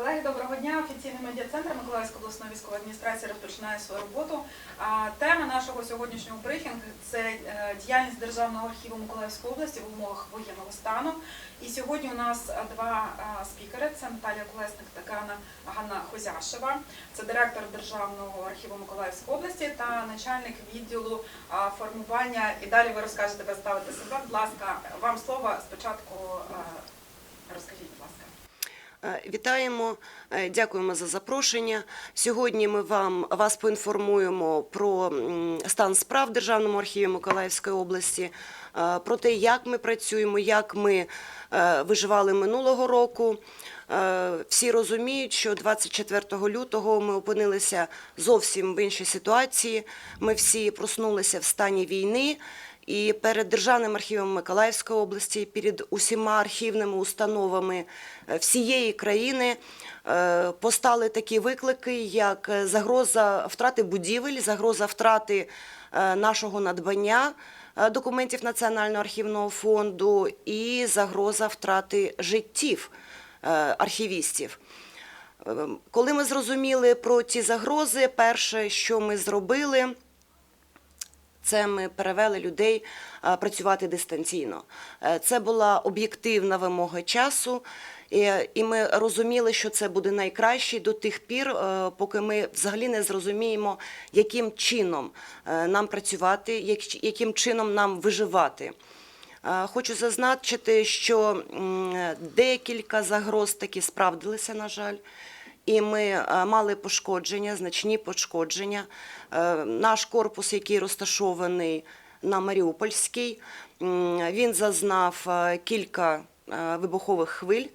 Колеги, доброго дня. Офіційний медіа-центр Миколаївської обласної військової адміністрації розпочинає свою роботу. А, Тема нашого сьогоднішнього брифінгу це е, діяльність Державного архіву Миколаївської області в умовах воєнного стану. І сьогодні у нас е, два е, спікери: це Наталія Колесник та Ганна, Ганна Хозяшева. Це директор Державного архіву Миколаївської області та начальник відділу формування. І далі ви розкажете представити себе. Будь ласка, вам слово спочатку. Розкажіть, Вітаємо, е, дякуємо за запрошення. Сьогодні ми вам вас поінформуємо про стан справ в Державному архіві Миколаївської області, е, про те, як ми працюємо, як ми е, виживали минулого року. Е, Всі розуміють, що 24 лютого ми опинилися зовсім в іншій ситуації. Ми всі проснулися в стані війни. І перед Державним архівом Миколаївської області, перед усіма архівними установами е, всієї країни е, постали такі виклики, як е, загроза втрати будівель, загроза втрати нашого надбання документів Національного архівного фонду і загроза втрати життів архівістів. Коли ми зрозуміли про ці загрози, перше, що ми зробили, це ми перевели людей е, працювати дистанційно. Е, Це була об'єктивна вимога часу, і- ми розуміли, що це буде найкраще до тих пір, е, поки ми взагалі не зрозуміємо, яким чином нам працювати, яким чином нам виживати. Хочу зазначити, що декілька загроз таки справдилися, на жаль. І ми е, мали пошкодження, значні пошкодження. Е, Наш корпус, який розташований на Маріупольській, він зазнав е, кілька вибухових хвиль.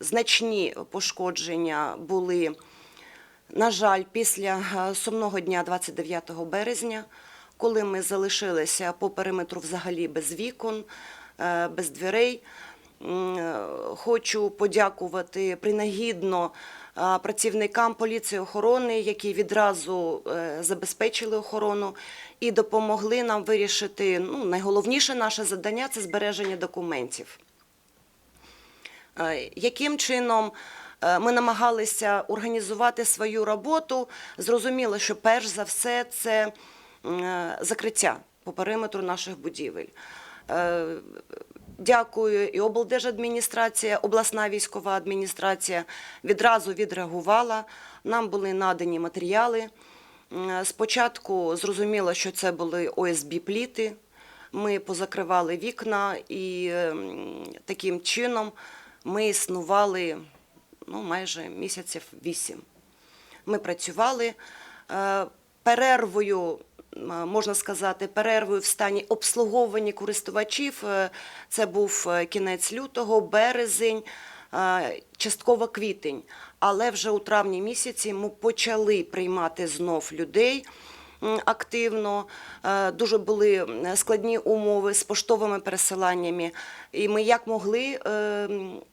Значні пошкодження були, на жаль, після сумного дня 29 березня, коли ми залишилися по периметру взагалі без вікон, без дверей. Е, Хочу подякувати принагідно е, працівникам поліції охорони, які відразу е, забезпечили охорону і допомогли нам вирішити ну, найголовніше наше завдання це збереження документів. Яким чином ми намагалися організувати свою роботу? Зрозуміло, що перш за все це закриття по периметру наших будівель. Дякую, і облдержадміністрація, обласна військова адміністрація відразу відреагувала. Нам були надані матеріали. Спочатку зрозуміло, що це були ОСБ пліти. Ми позакривали вікна і таким чином ми існували ну, майже місяців вісім. Ми працювали е, перервою, можна сказати, перервою в стані обслуговування користувачів. е, Це був е, кінець лютого, березень, частково квітень. Але вже у травні місяці ми почали приймати знов людей активно. Е, Дуже були складні умови з поштовими пересиланнями. І ми як могли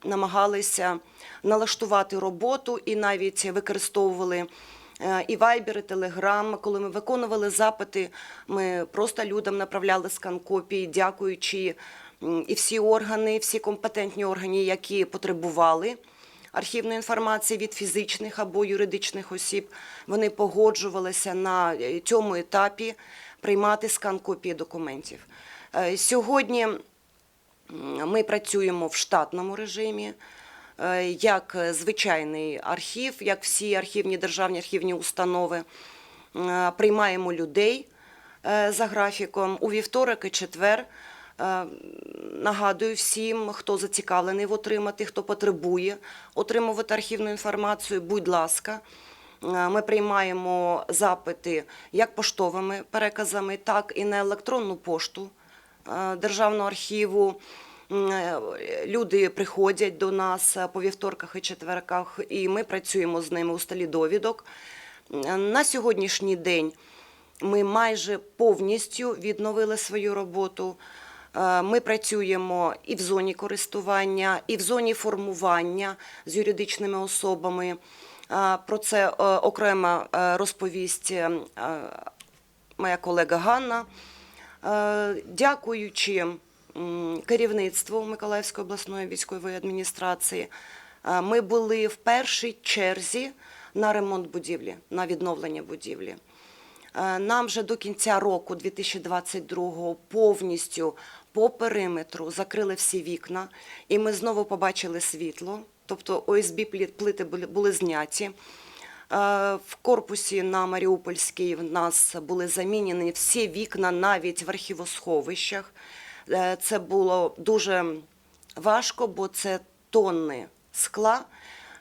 намагалися налаштувати роботу і навіть використовували. Е, І Viber, і Telegram. Коли ми виконували запити, ми просто людям направляли скан копії, дякуючи і всі органи, всі компетентні органи, які потребували архівної інформації від фізичних або юридичних осіб. Вони погоджувалися на е, цьому етапі приймати скан копії документів. Е, Сьогодні ми працюємо в штатному режимі. Е, Як звичайний архів, як всі архівні державні архівні установи, Е, приймаємо людей е, за графіком у вівторок і четвер. Нагадую всім, хто зацікавлений в отримати, хто потребує отримувати архівну інформацію, будь ласка. Ми приймаємо запити як поштовими переказами, так і на електронну пошту Державного архіву. Е, Люди приходять до нас е, по вівторках і четверках, і ми працюємо з ними у столі довідок. На сьогоднішній день ми майже повністю відновили свою роботу. Е, Ми працюємо і в зоні користування, і в зоні формування з юридичними особами. Про це окремо розповість моя колега Ганна. Дякуючи керівництву Миколаївської обласної військової адміністрації, Ми були в першій черзі на ремонт будівлі, на відновлення будівлі. Нам вже до кінця року 2022 повністю по периметру закрили всі вікна, і ми знову побачили світло. Тобто ОСБ плити були, зняті. В корпусі на Маріупольській в нас були замінені всі вікна навіть в архівосховищах. Е, Це було дуже важко, бо це тонни скла,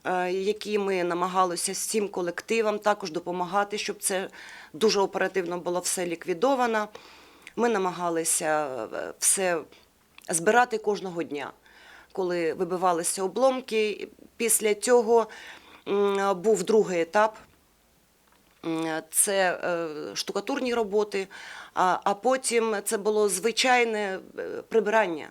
е, які ми намагалися всім колективам також допомагати, щоб це дуже оперативно було все ліквідовано. Ми намагалися е, все збирати кожного дня, коли вибивалися обломки. Після цього був другий етап. Це е, штукатурні роботи, а, потім це було звичайне е, прибирання.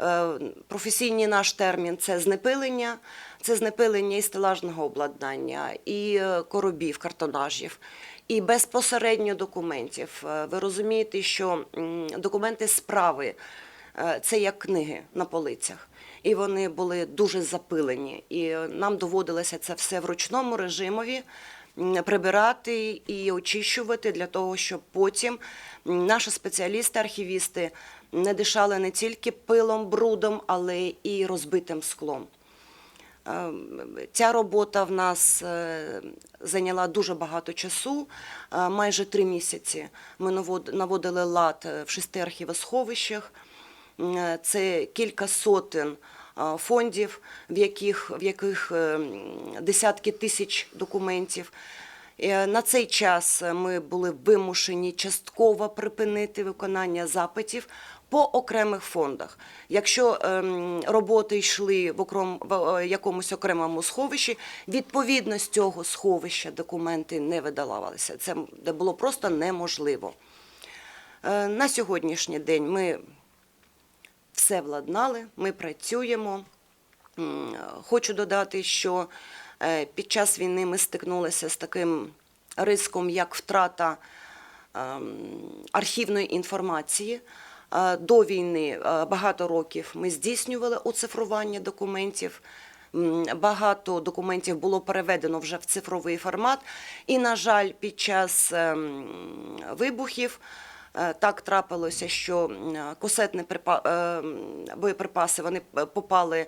Е, Професійний наш термін це знепилення, це знепилення і стелажного обладнання, і коробів, картонажів, і безпосередньо документів. Ви розумієте, що документи справи це як книги на полицях. І вони були дуже запилені. І нам доводилося це все в ручному режимові прибирати і очищувати для того, щоб потім наші спеціалісти, архівісти не дишали не тільки пилом, брудом, але і розбитим склом. Е, Ця робота в нас е, зайняла дуже багато часу, е, майже три місяці. Ми навод- наводили лад е, в шести архівосховищах. Це кілька сотень фондів, в яких, в яких е, десятки тисяч документів. Е, На цей час ми були вимушені частково припинити виконання запитів по окремих фондах. Якщо ем, роботи йшли в, окром, в е, якомусь окремому сховищі, відповідно з цього сховища документи не видавалися. Це було просто неможливо. Е, На сьогоднішній день ми все владнали, ми працюємо. Хочу додати, що е, під час війни ми стикнулися з таким риском, як втрата ем, архівної інформації. Е, До війни е, багато років ми здійснювали оцифрування документів. Багато документів було переведено вже в цифровий формат. І, на жаль, під час ем, вибухів так трапилося, що припа- е, боєприпаси вони попали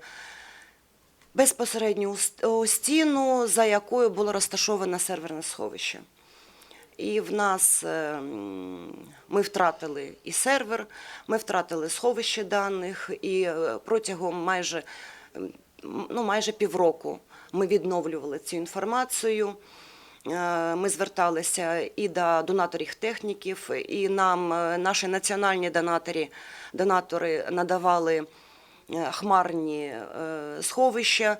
безпосередньо у стіну, за якою було розташоване серверне сховище. І в нас е, ми втратили і сервер, ми втратили сховище даних, і е, протягом майже, ну, майже півроку ми відновлювали цю інформацію. Е, Ми зверталися і до донаторів техніків, і нам е, наші національні донаторі, донатори надавали е, хмарні сховища,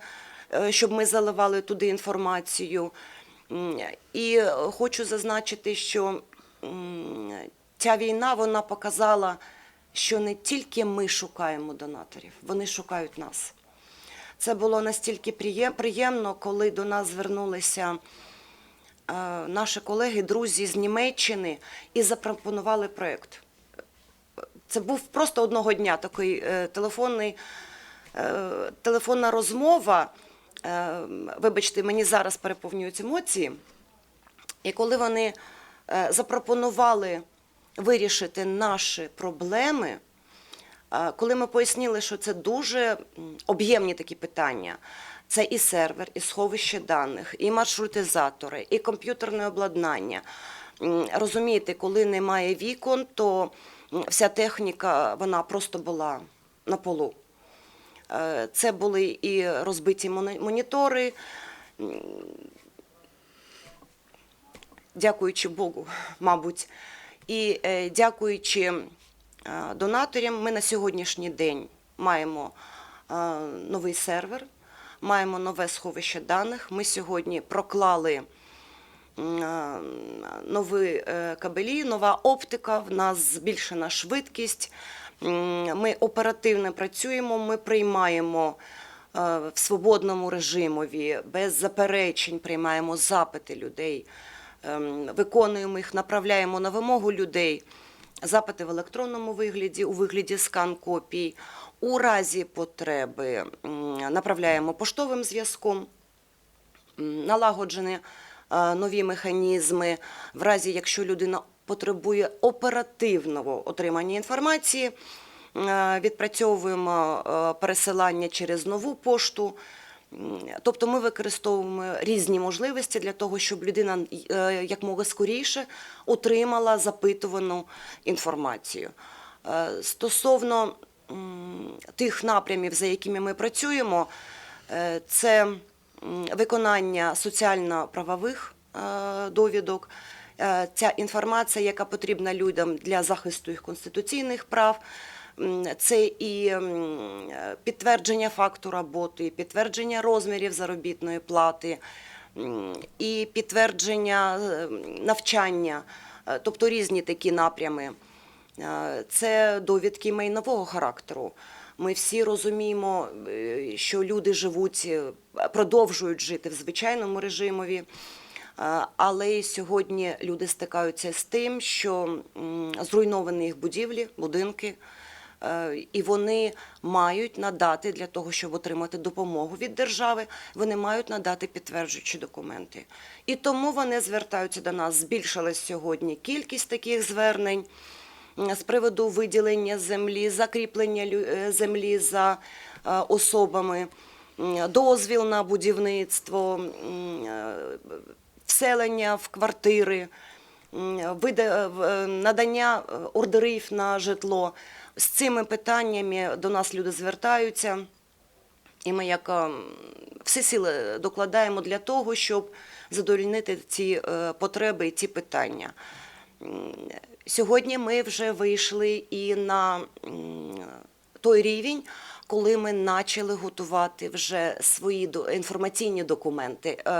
щоб ми заливали туди інформацію. І хочу зазначити, що ця війна вона показала, що не тільки ми шукаємо донаторів, вони шукають нас. Це було настільки приємно, коли до нас звернулися наші колеги, друзі з Німеччини і запропонували проєкт. Це був просто одного дня такий е, телефонний, е, телефонна розмова. Е, вибачте, мені зараз переповнюють емоції. І коли вони е, запропонували вирішити наші проблеми, е, коли ми пояснили, що це дуже об'ємні такі питання. Це і сервер, і сховище даних, і маршрутизатори, і комп'ютерне обладнання. Розумієте, коли немає вікон, то вся техніка вона просто була на полу. Е, Це були і розбиті монітори. Дякуючи Богу, мабуть, і е, дякуючи е, донаторам, ми на сьогоднішній день маємо новий сервер, маємо нове сховище даних. Ми сьогодні проклали е, нові е, кабелі, нова оптика, в нас збільшена швидкість. Ми оперативно працюємо, ми приймаємо е, в свободному режимові, без заперечень приймаємо запити людей, виконуємо їх, направляємо на вимогу людей. Запити в електронному вигляді, у вигляді скан копій, У разі потреби направляємо поштовим зв'язком, налагоджені е, нові механізми. В разі, якщо людина потребує оперативного отримання інформації, е, відпрацьовуємо е, пересилання через нову пошту. Тобто ми використовуємо різні можливості для того, щоб людина якмога скоріше отримала запитувану інформацію. Стосовно тих напрямів, за якими ми працюємо, е, це виконання соціально-правових е, довідок, е, ця інформація, яка потрібна людям для захисту їх конституційних прав. Це і підтвердження факту роботи, підтвердження розмірів заробітної плати, і підтвердження навчання, тобто різні такі напрями. Е, Це довідки майнового характеру. Ми всі розуміємо, е, що люди живуть, е, продовжують жити в звичайному режимові. Але сьогодні люди стикаються з тим, що зруйновані їх будівлі, будинки, і вони мають надати для того, щоб отримати допомогу від держави, вони мають надати підтверджуючі документи. І тому вони звертаються до нас. Збільшилась сьогодні кількість таких звернень з приводу виділення землі, закріплення е, землі за е, особами, дозвіл на будівництво, е, вселення в квартири, надання ордерів на житло. З цими питаннями до нас люди звертаються. І ми як всі сили докладаємо для того, щоб задовольнити ці потреби і ці питання. Сьогодні ми вже вийшли і на той рівень, коли ми почали готувати вже свої інформаційні документи, е,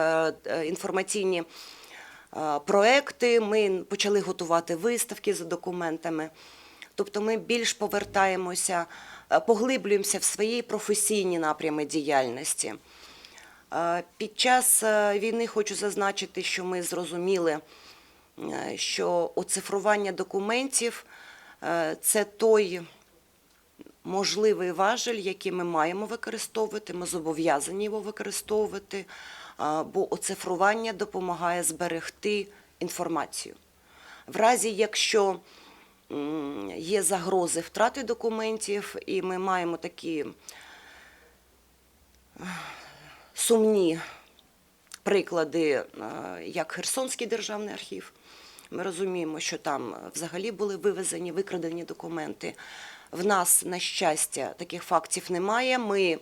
е, інформаційні е, проекти. Ми почали готувати виставки за документами. Тобто ми більш повертаємося, поглиблюємося в свої професійні напрями діяльності. Під час війни хочу зазначити, що ми зрозуміли, що оцифрування документів е, це той можливий важель, який ми маємо використовувати, ми зобов'язані його використовувати, бо оцифрування допомагає зберегти інформацію. В разі, якщо є загрози втрати документів, і ми маємо такі е, сумні приклади, е, як Херсонський державний архів. Ми розуміємо, що там взагалі були вивезені, викрадені документи. В нас, на щастя, таких фактів немає. Ми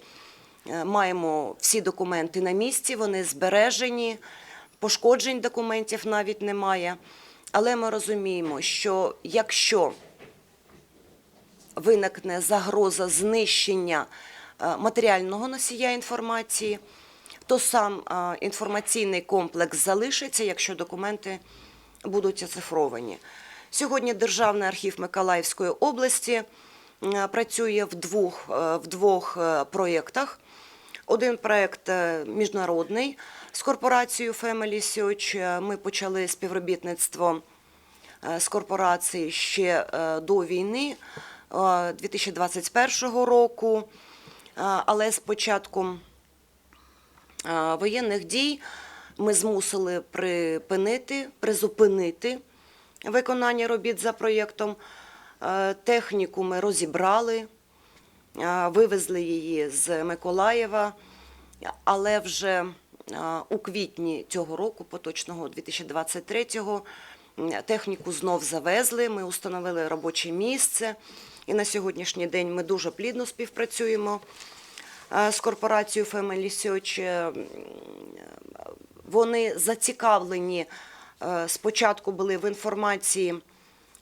е, маємо всі документи на місці, вони збережені, пошкоджень документів навіть немає. Але ми розуміємо, що якщо виникне загроза знищення е, матеріального носія інформації, то сам е, інформаційний комплекс залишиться, якщо документи будуть оцифровані. Сьогодні Державний архів Миколаївської області е, працює в двох, е, в двох е, проєктах. Один проєкт міжнародний з корпорацією Family Search. Ми почали співробітництво з корпорацією ще до війни е, 2021 року, але з початком воєнних дій ми змусили припинити, призупинити виконання робіт за проєктом. Е, Техніку ми розібрали, е, вивезли її з Миколаєва, але вже е, у квітні цього року, поточного 2023-го, техніку знов завезли. Ми установили робоче місце. І на сьогоднішній день ми дуже плідно співпрацюємо з корпорацією Family Search. Е, Вони зацікавлені е, спочатку були в інформації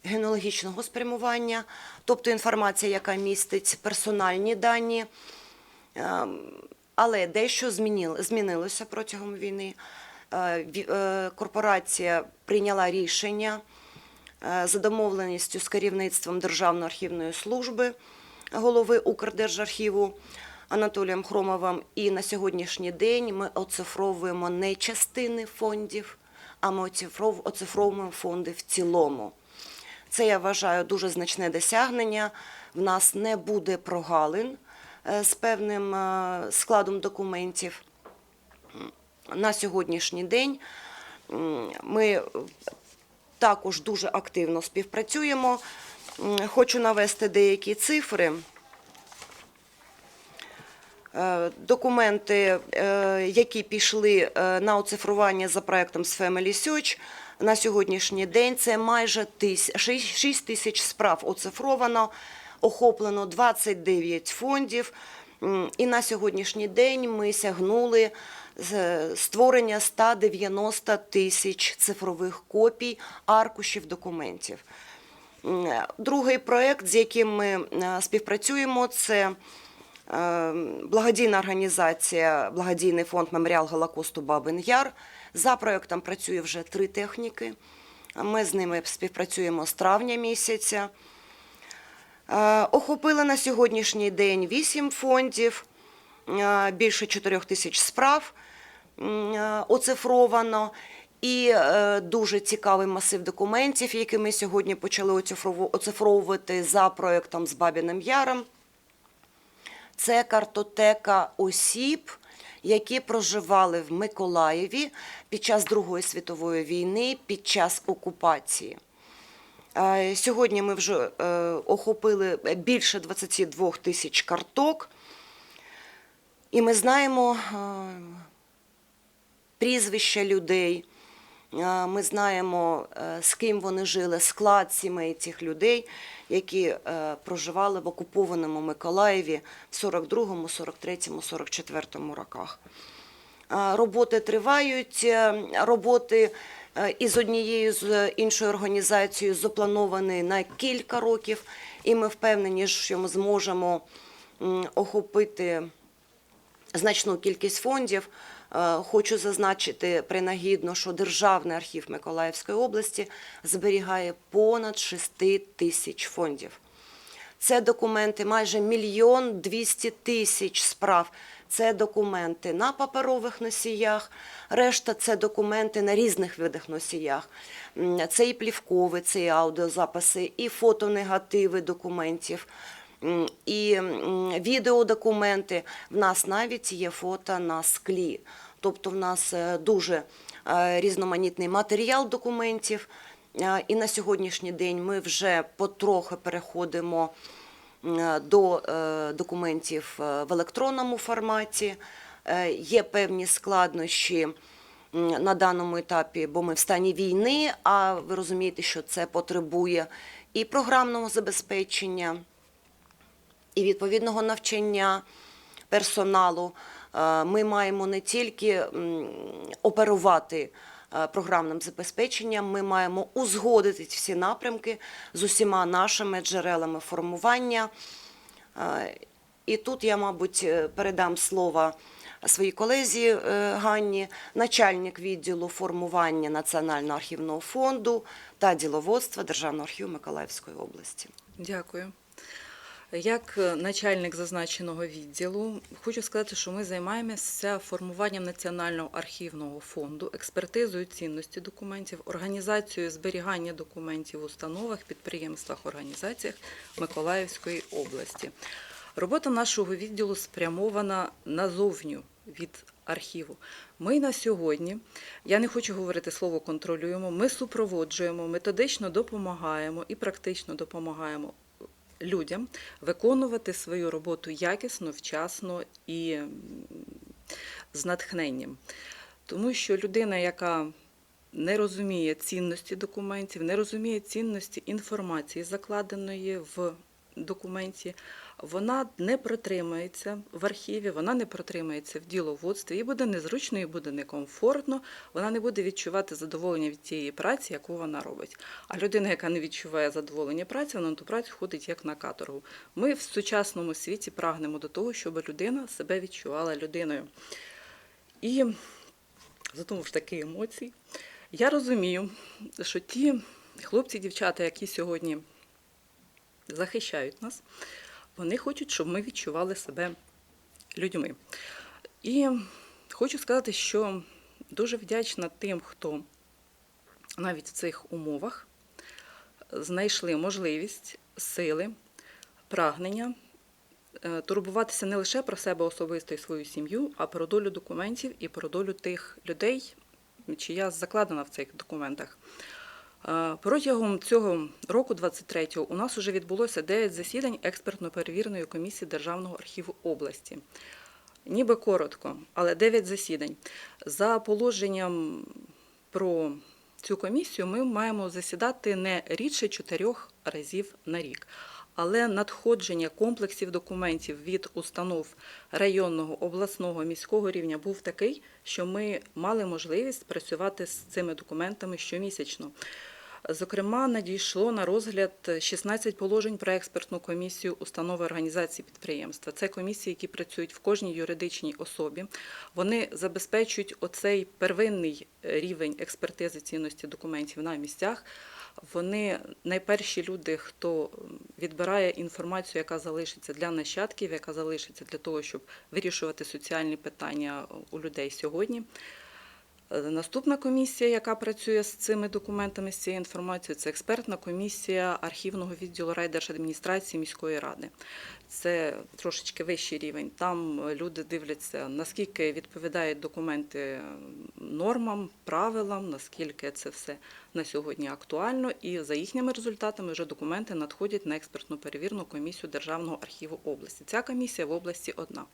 генеалогічного спрямування, тобто інформація, яка містить персональні дані. Ем, Але дещо змінилося протягом війни. Е, е, Корпорація прийняла рішення е, за домовленістю з керівництвом Державної архівної служби голови Укрдержархіву Анатолієм Хромовим. І на сьогоднішній день ми оцифровуємо не частини фондів, а ми оцифров- оцифровуємо фонди в цілому. Це я вважаю дуже значне досягнення. В нас не буде прогалин е, з певним е, складом документів. На сьогоднішній день ми також дуже активно співпрацюємо. Хочу навести деякі цифри. Е, Документи, е, які пішли е, на оцифрування за проектом з Family Search, на сьогоднішній день це майже 6 тисяч справ оцифровано, охоплено 29 фондів. І на сьогоднішній день ми сягнули створення 190 тисяч цифрових копій аркушів документів. Другий проект, з яким ми співпрацюємо, це благодійна організація, благодійний фонд Меморіал Голокосту Бабин Яр. За проектом працює вже три техніки. Ми з ними співпрацюємо з травня місяця. Е, Охопили на сьогоднішній день вісім фондів, е, більше 4 тисяч справ е, оцифровано. І дуже цікавий масив документів, які ми сьогодні почали оцифровувати за проектом з Бабіним Яром. Це картотека осіб, які проживали в Миколаєві під час Другої світової війни, під час окупації. Е, Сьогодні ми вже е, охопили більше 22 тисяч карток, і ми знаємо е, прізвища людей. Е, Ми знаємо, е, з ким вони жили, склад сімей цих людей, які е, проживали в окупованому Миколаєві в 42-му, 43-му, 44-му роках. Роботи тривають, роботи із однією з іншою організацією заплановані на кілька років, і ми впевнені, що ми зможемо охопити значну кількість фондів. Е, Хочу зазначити принагідно, що Державний архів Миколаївської області зберігає понад 6 тисяч фондів. Це документи майже мільйон двісті тисяч справ. Це документи на паперових носіях, решта це документи на різних видах носіях. Це і плівкові, це і аудіозаписи, і фотонегативи документів, і відеодокументи. В нас навіть є фото на склі. Тобто в нас е, дуже е, різноманітний матеріал документів. Е, І на сьогоднішній день ми вже потрохи переходимо до документів в електронному форматі. Є певні складнощі на даному етапі, бо ми в стані війни, а ви розумієте, що це потребує і програмного забезпечення, і відповідного навчання персоналу. Е, Ми маємо не тільки оперувати е, програмним забезпеченням, ми маємо узгодити всі напрямки з усіма нашими джерелами формування. Е, І тут я, мабуть, передам слово своїй колезі Ганні, начальник відділу формування Національного архівного фонду та діловодства Державного архіву Миколаївської області. Дякую. Як е, начальник зазначеного відділу, хочу сказати, що ми займаємося формуванням Національного архівного фонду, експертизою цінності документів, організацією зберігання документів в установах, підприємствах, організаціях Миколаївської області. Робота нашого відділу спрямована назовню від архіву. Ми на сьогодні, я не хочу говорити слово контролюємо, ми супроводжуємо, методично допомагаємо і практично допомагаємо людям виконувати свою роботу якісно, вчасно і з натхненням. Тому що людина, яка не розуміє цінності документів, не розуміє цінності інформації, закладеної в документі, вона не протримається в архіві, вона не протримається в діловодстві, їй буде незручно, їй буде некомфортно, вона не буде відчувати задоволення від тієї праці, яку вона робить. А людина, яка не відчуває задоволення праці, вона на ту працю ходить як на каторгу. Ми в сучасному світі прагнемо до того, щоб людина себе відчувала людиною. І знову ж таки емоцій. Я розумію, що ті хлопці, дівчата, які сьогодні захищають нас, вони хочуть, щоб ми відчували себе людьми. І хочу сказати, що дуже вдячна тим, хто навіть в цих умовах знайшли можливість, сили, прагнення е, турбуватися не лише про себе особисто і свою сім'ю, а про долю документів і про долю тих людей, чия закладена в цих документах. Е, Протягом цього року, 23-го, у нас вже відбулося 9 засідань експертно-перевірної комісії Державного архіву області. Ніби коротко, але 9 засідань. За положенням про цю комісію ми маємо засідати не рідше чотирьох разів на рік. Але надходження комплексів документів від установ районного, обласного, міського рівня був такий, що ми мали можливість працювати з цими документами щомісячно. Зокрема, надійшло на розгляд 16 положень про експертну комісію установи організації підприємства. Це комісії, які працюють в кожній юридичній особі. Вони забезпечують оцей первинний рівень експертизи цінності документів на місцях. Вони найперші люди, хто відбирає інформацію, яка залишиться для нащадків, яка залишиться для того, щоб вирішувати соціальні питання у людей сьогодні. Наступна комісія, яка працює з цими документами, з цією інформацією, це експертна комісія архівного відділу райдержадміністрації міської ради. Це трошечки вищий рівень. Там люди дивляться, наскільки відповідають документи нормам, правилам, наскільки це все на сьогодні актуально. І за їхніми результатами вже документи надходять на експертну перевірну комісію Державного архіву області. Ця комісія в області одна.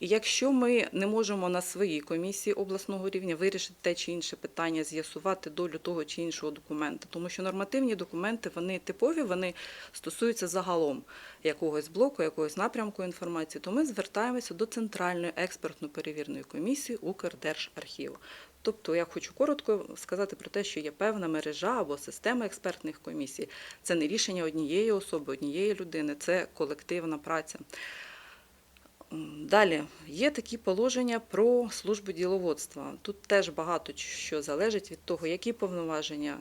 І якщо ми не можемо на своїй комісії обласного рівня вирішити те чи інше питання, з'ясувати долю того чи іншого документа, тому що нормативні документи вони типові, вони стосуються загалом якогось блоку, якогось напрямку інформації, то ми звертаємося до центральної експертно-перевірної комісії Укрдержархіву. Тобто я хочу коротко сказати про те, що є певна мережа або система експертних комісій. Це не рішення однієї особи, однієї людини, це колективна праця. Далі є такі положення про службу діловодства. Тут теж багато що залежить від того, які повноваження,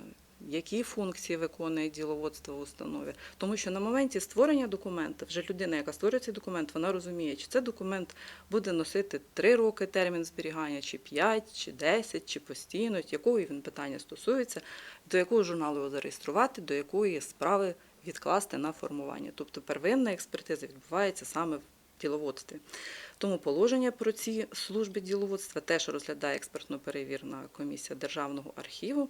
які функції виконує діловодство в установі. Тому що на моменті створення документа вже людина, яка створює цей документ, вона розуміє, чи це документ буде носити 3 роки термін зберігання, чи 5, чи 10, чи постійно, якого він питання стосується, до якого журналу його зареєструвати, до якої справи відкласти на формування. Тобто первинна експертиза відбувається саме в діловодстві. Тому положення про ці служби діловодства теж розглядає експертно-перевірна комісія Державного архіву.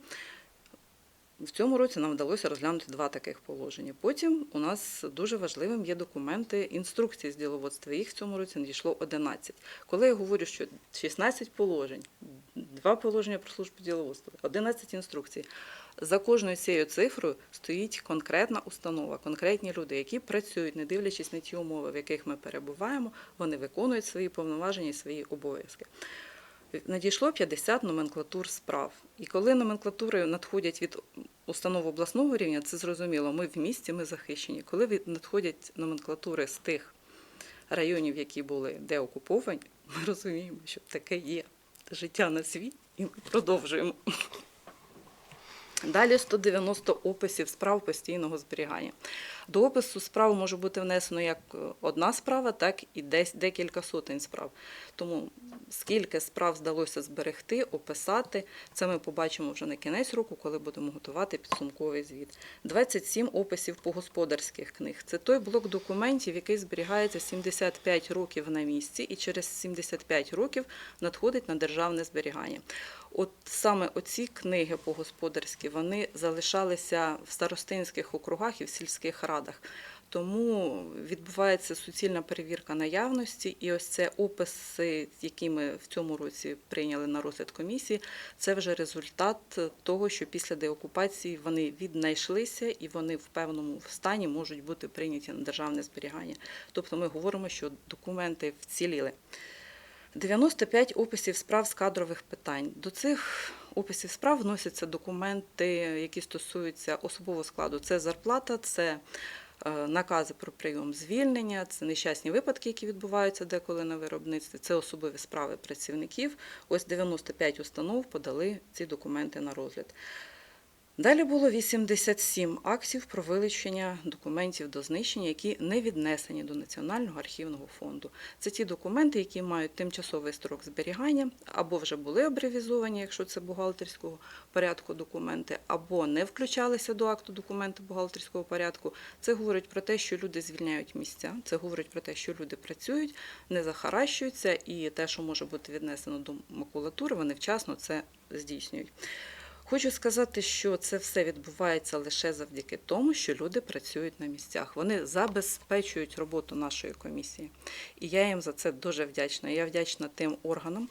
В цьому році нам вдалося розглянути два таких положення. Потім у нас дуже важливим є документи інструкції з діловодства. Їх в цьому році надійшло 11. Коли я говорю, що 16 положень, два положення про службу діловодства, 11 інструкцій. За кожною цією цифрою стоїть конкретна установа, конкретні люди, які працюють, не дивлячись на ті умови, в яких ми перебуваємо, вони виконують свої повноваження і свої обов'язки. Надійшло 50 номенклатур справ. І коли номенклатури надходять від установ обласного рівня, це зрозуміло, ми в місті, ми захищені. Коли надходять номенклатури з тих районів, які були деокуповані, ми розуміємо, що таке є життя на світі, і ми продовжуємо. Далі 190 описів справ постійного зберігання. До опису справ може бути внесено як е, одна справа, так і десь декілька сотень справ. Тому скільки справ вдалося зберегти, описати, це ми побачимо вже на кінець року, коли будемо готувати підсумковий звіт. 27 описів по господарських книг. Це той блок документів, який зберігається 75 років на місці, і через 75 років надходить на державне зберігання. От саме оці книги по господарськи вони залишалися в старостинських округах і в сільських радах. Тому відбувається суцільна перевірка наявності, і ось це описи, які ми в цьому році прийняли на розгляд комісії, це вже результат того, що після деокупації вони віднайшлися і вони в певному стані можуть бути прийняті на державне зберігання. Тобто ми говоримо, що документи вціліли. 95 описів справ з кадрових питань. До цих описів справ вносяться документи, які стосуються особового складу. Це зарплата, це е, накази про прийом звільнення, це нещасні випадки, які відбуваються деколи на виробництві, це особові справи працівників. Ось 95 установ подали ці документи на розгляд. Далі було 87 актів про вилучення документів до знищення, які не віднесені до Національного архівного фонду. Це ті документи, які мають тимчасовий строк зберігання, або вже були абревізовані, якщо це бухгалтерського порядку документи, або не включалися до акту документи бухгалтерського порядку. Це говорить про те, що люди звільняють місця, це говорить про те, що люди працюють, не захаращуються, і те, що може бути віднесено до макулатури, вони вчасно це здійснюють. Хочу сказати, що це все відбувається лише завдяки тому, що люди працюють на місцях. Вони забезпечують роботу нашої комісії. І я їм за це дуже вдячна. Я вдячна тим органам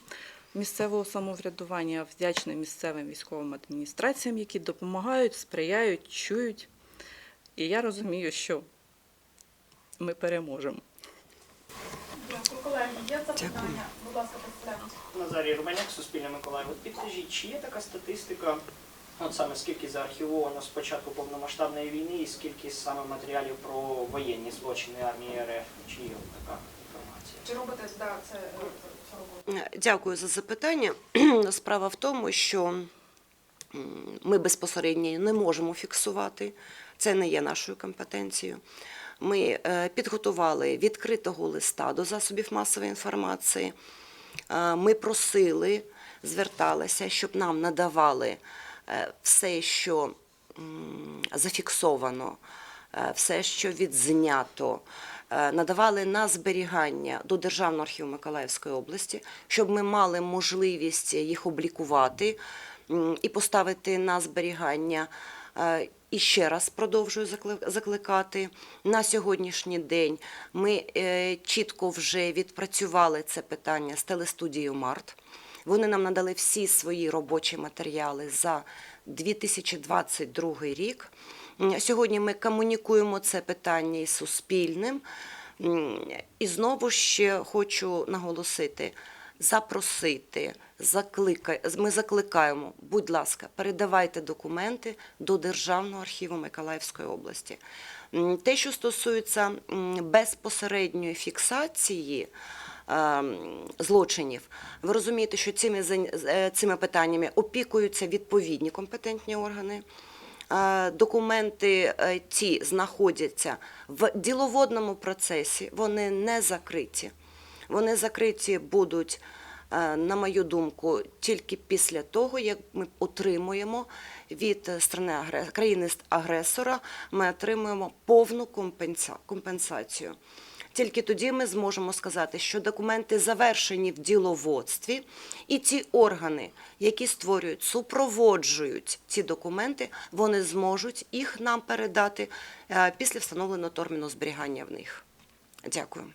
місцевого самоврядування, вдячна місцевим військовим адміністраціям, які допомагають, сприяють, чують. І я розумію, що ми переможемо. Дякую, колеги. Є запитання? Будь ласка, представляйтесь. Назарій Романяк, Суспільне Миколаїв. От підкажіть, чи є така статистика, от саме скільки заархівовано з початку повномасштабної війни і скільки саме матеріалів про воєнні злочини армії РФ? Чи є така інформація? Чи робите да, це, е, роботу? Дякую за запитання. Справа в тому, що ми безпосередньо не можемо фіксувати. Це не є нашою компетенцією. Ми е, підготували відкритого листа до засобів масової інформації. Е, Ми просили, зверталися, щоб нам надавали е, все, що зафіксовано, е, все, що відзнято, надавали на зберігання до Державного архіву Миколаївської області, щоб ми мали можливість їх облікувати і поставити на зберігання. Е, І ще раз продовжую закликати. На сьогоднішній день ми е, чітко вже відпрацювали це питання з телестудією Март. Вони нам надали всі свої робочі матеріали за 2022 рік. Сьогодні ми комунікуємо це питання із Суспільним. І знову ще хочу наголосити, запросити, заклика... ми закликаємо, будь ласка, передавайте документи до Державного архіву Миколаївської області. Те, що стосується безпосередньої фіксації ем, злочинів, ви розумієте, що цими, е, цими питаннями опікуються відповідні компетентні органи. Е, Документи е, ті знаходяться в діловодному процесі, вони не закриті. Вони закриті будуть, е, на мою думку, тільки після того, як ми отримуємо від е, страни агре- країни-агресора, ми отримуємо повну компенсацію. Тільки тоді ми зможемо сказати, що документи завершені в діловодстві, і ті органи, які створюють, супроводжують ці документи, вони зможуть їх нам передати е, після встановленого терміну зберігання в них. Дякую.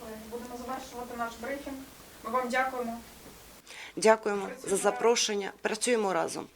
Колеги, Будемо завершувати наш брифінг. Ми вам дякуємо. Дякуємо за запрошення. Працюємо разом.